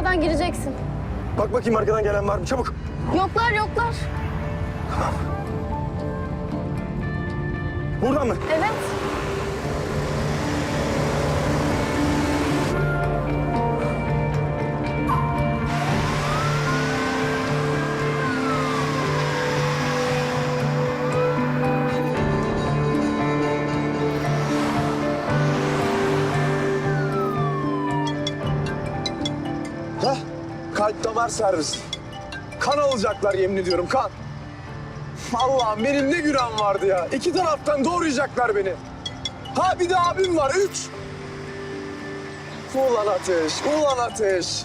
Sağdan gireceksin. Bak bakayım arkadan gelen var mı? Çabuk. Yoklar yoklar. Buradan mı? Evet. Kalp damar servis. Kan alacaklar yemin ediyorum kan. Allah'ım benim ne günahım vardı ya. İki taraftan doğrayacaklar beni. Ha bir de abim var. Üç. Ulan ateş, ulan ateş.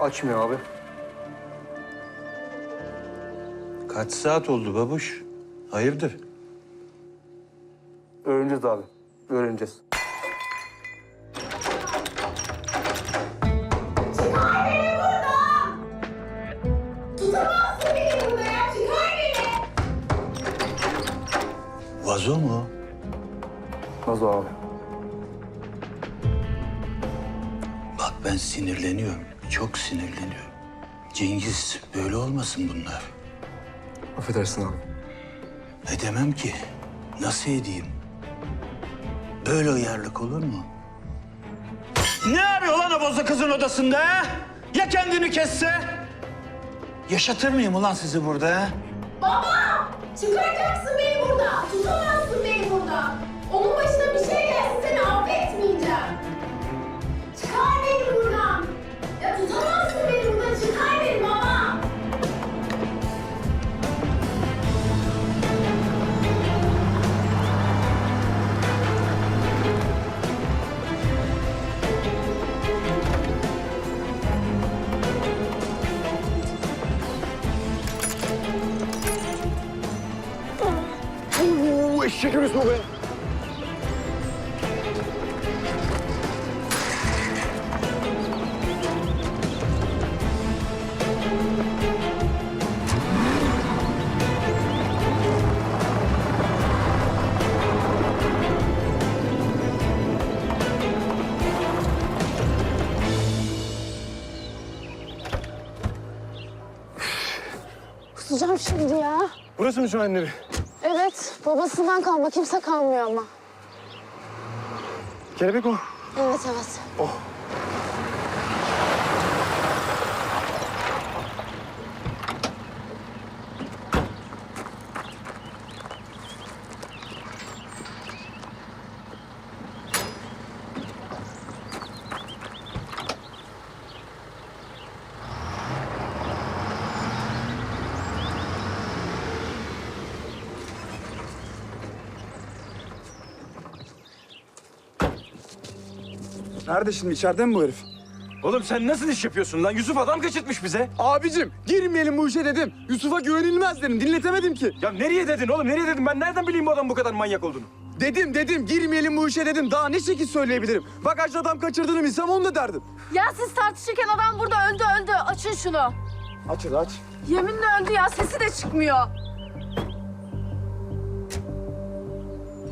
Açmıyor abi. Kaç saat oldu babuş? Hayırdır? Öğreneceğiz abi. Öğreneceğiz. Vazo mu? Nasıl abi? Bak ben sinirleniyorum. Çok sinirleniyorum. Cengiz böyle olmasın bunlar. Affedersin abi. Edemem ki. Nasıl edeyim? Böyle uyarlık olur mu? Ne arıyor lan o bozu kızın odasında ha? Ya kendini kesse? Yaşatır mıyım ulan sizi burada ha? Baba! Çıkaracaksın beni burada. Arısı bu be. Kusacağım şimdi ya. Burası mı şu anneleri? Evet. Babasından kalma. Kimse kalmıyor ama. Kelebek o. Evet evet. Nerede şimdi? İçeride mi bu herif? Oğlum sen nasıl iş yapıyorsun lan? Yusuf adam kaçırtmış bize. Abicim girmeyelim bu işe dedim. Yusuf'a güvenilmez dedim. Dinletemedim ki. Ya nereye dedin oğlum? Nereye dedin? Ben nereden bileyim bu adam bu kadar manyak olduğunu? Dedim dedim girmeyelim bu işe dedim. Daha ne şekil söyleyebilirim? Bak Hacı adam kaçırdığını bilsem onu da derdim. Ya siz tartışırken adam burada öldü öldü. Açın şunu. Aç hadi aç. Yeminle öldü ya. Sesi de çıkmıyor.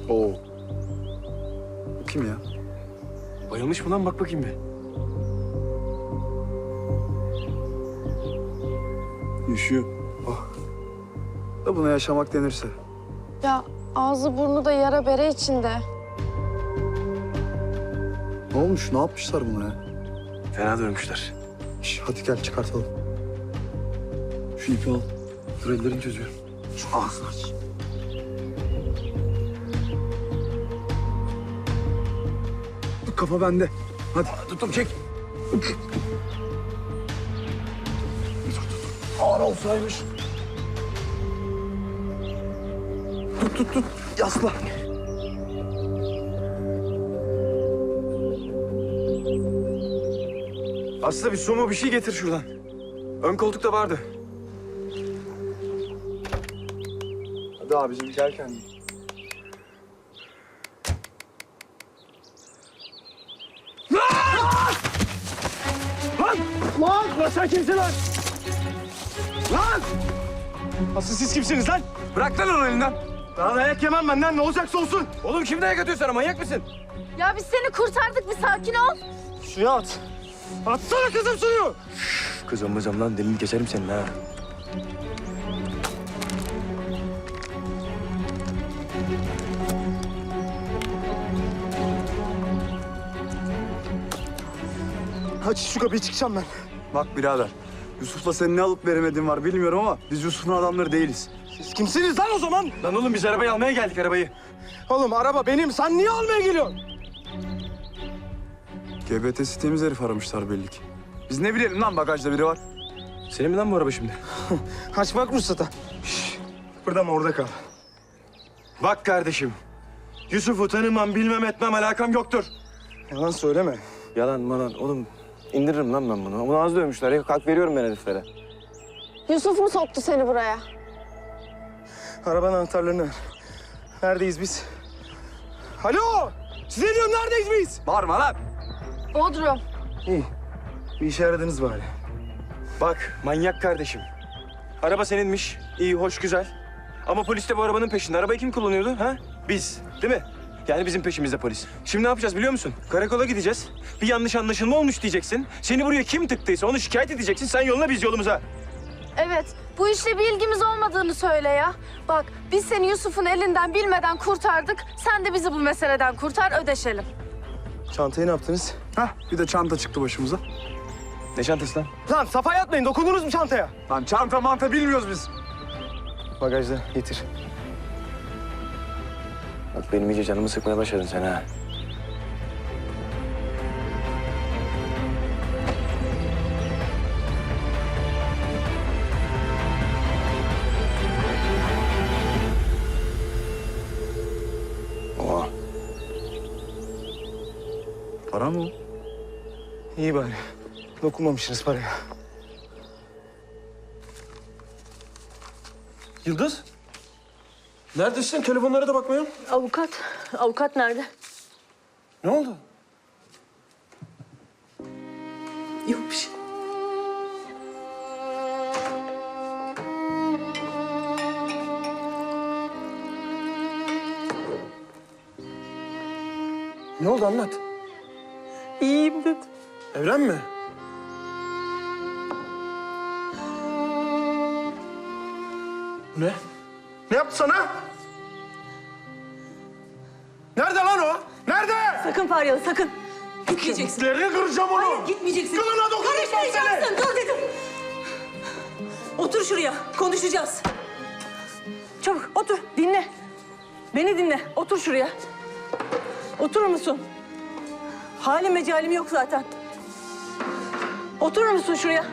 Oo. Bu kim ya? Bayılmış mı lan? Bak bakayım bir. Yaşıyor. Oh. Da buna yaşamak denirse. Ya ağzı burnu da yara bere içinde. Ne olmuş? Ne yapmışlar buna ya? Fena dövmüşler. Şş, hadi gel çıkartalım. Şu ipi al. Dur ellerini çözüyorum. Şu ağzını aç. Kafa bende. Hadi. Tuttum çek. Ağır olsaymış. Tut tut tut. Yasla. Aslı bir su mu bir şey getir şuradan. Ön koltukta vardı. Hadi abicim gel kendin. Lan! Lan! Sen kimsin lan? Lan! Asıl siz kimsiniz lan? Bırak lan onu elinden. Daha dayak yemem benden ne olacaksa olsun. Oğlum kim dayak atıyor sana manyak mısın? Ya biz seni kurtardık bir sakin ol. Suya at. Atsana kızım suyu. Kızım kızım lan dilini keserim senin ha. Aç şu kapıyı çıkacağım ben. Bak birader, Yusuf'la senin ne alıp veremediğin var bilmiyorum ama biz Yusuf'un adamları değiliz. Siz kimsiniz lan o zaman? Lan oğlum biz arabayı almaya geldik arabayı. Oğlum araba benim. Sen niye almaya geliyorsun? GBT'si temiz herif aramışlar belli ki. Biz ne bilelim lan bagajda biri var. Senin mi lan bu araba şimdi? Aç bak ruhsata. Burada mı orada kal. Bak kardeşim. Yusuf'u tanımam, bilmem etmem alakam yoktur. Yalan söyleme. Yalan malan oğlum. İndiririm lan ben bunu. Bunu az dövmüşler ya. Kalk veriyorum ben heriflere. Yusuf mu soktu seni buraya? Arabanın anahtarlarını ver. Neredeyiz biz? Alo! Size diyorum neredeyiz biz? Bağırma lan! Bodrum. İyi. Bir işe yaradınız bari. Bak manyak kardeşim. Araba seninmiş. İyi, hoş, güzel. Ama polis de bu arabanın peşinde. Arabayı kim kullanıyordu ha? Biz. Değil mi? Yani bizim peşimizde polis. Şimdi ne yapacağız biliyor musun? Karakola gideceğiz. Bir yanlış anlaşılma olmuş diyeceksin. Seni buraya kim tıktıysa onu şikayet edeceksin. Sen yoluna biz yolumuza. Evet, bu işle bir ilgimiz olmadığını söyle ya. Bak, biz seni Yusuf'un elinden bilmeden kurtardık. Sen de bizi bu meseleden kurtar, ödeşelim. Çantayı ne yaptınız? Hah bir de çanta çıktı başımıza. Ne çantası lan? Lan safa yatmayın. Dokundunuz mu çantaya? Lan çanta manta bilmiyoruz biz. Bagajda getir. Bak benim iyice canımı sıkmaya başladın sen ha. Oha. Para mı? İyi bari. Dokunmamışsınız paraya. Yıldız? Neredesin? Telefonlara da bakmıyorum. Avukat. Avukat nerede? Ne oldu? Yok bir şey. Ne oldu anlat. İyiyim dedi. Evren mi? Ne? Ne yaptı sana? Nerede lan o? Nerede? Sakın Faryalı sakın. Gitmeyeceksin. Derini kıracağım onu. Hayır gitmeyeceksin. Kılına dokunursan seni. Karışmayacaksın. Dur dedim. Otur şuraya. Konuşacağız. Çabuk otur. Dinle. Beni dinle. Otur şuraya. Oturur musun? Halim mecalim yok zaten. Oturur musun şuraya?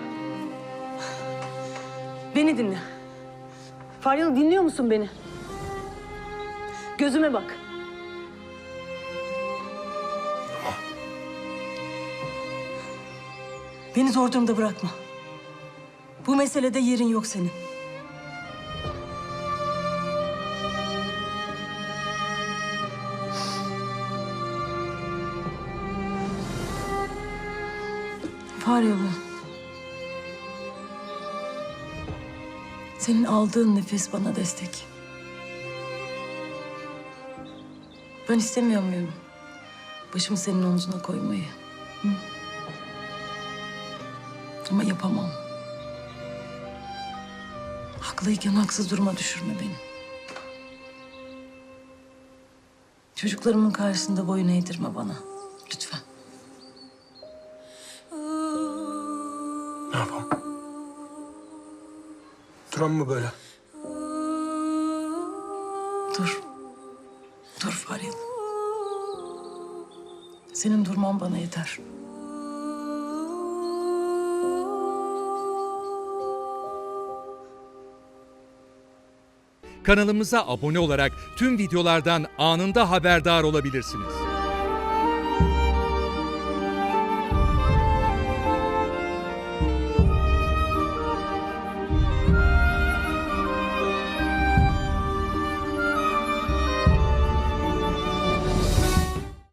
Beni dinle. Faryalı dinliyor musun beni? Gözüme bak. Beni zor durumda bırakma. Bu meselede yerin yok senin. Faryalı. Senin aldığın nefes bana destek. Ben istemiyor muyum? Başımı senin omzuna koymayı. Ama yapamam. Haklıyken haksız duruma düşürme beni. Çocuklarımın karşısında boyun eğdirme bana. Duran mı böyle? Dur. Dur Faryalı. Senin durman bana yeter. Kanalımıza abone olarak tüm videolardan anında haberdar olabilirsiniz.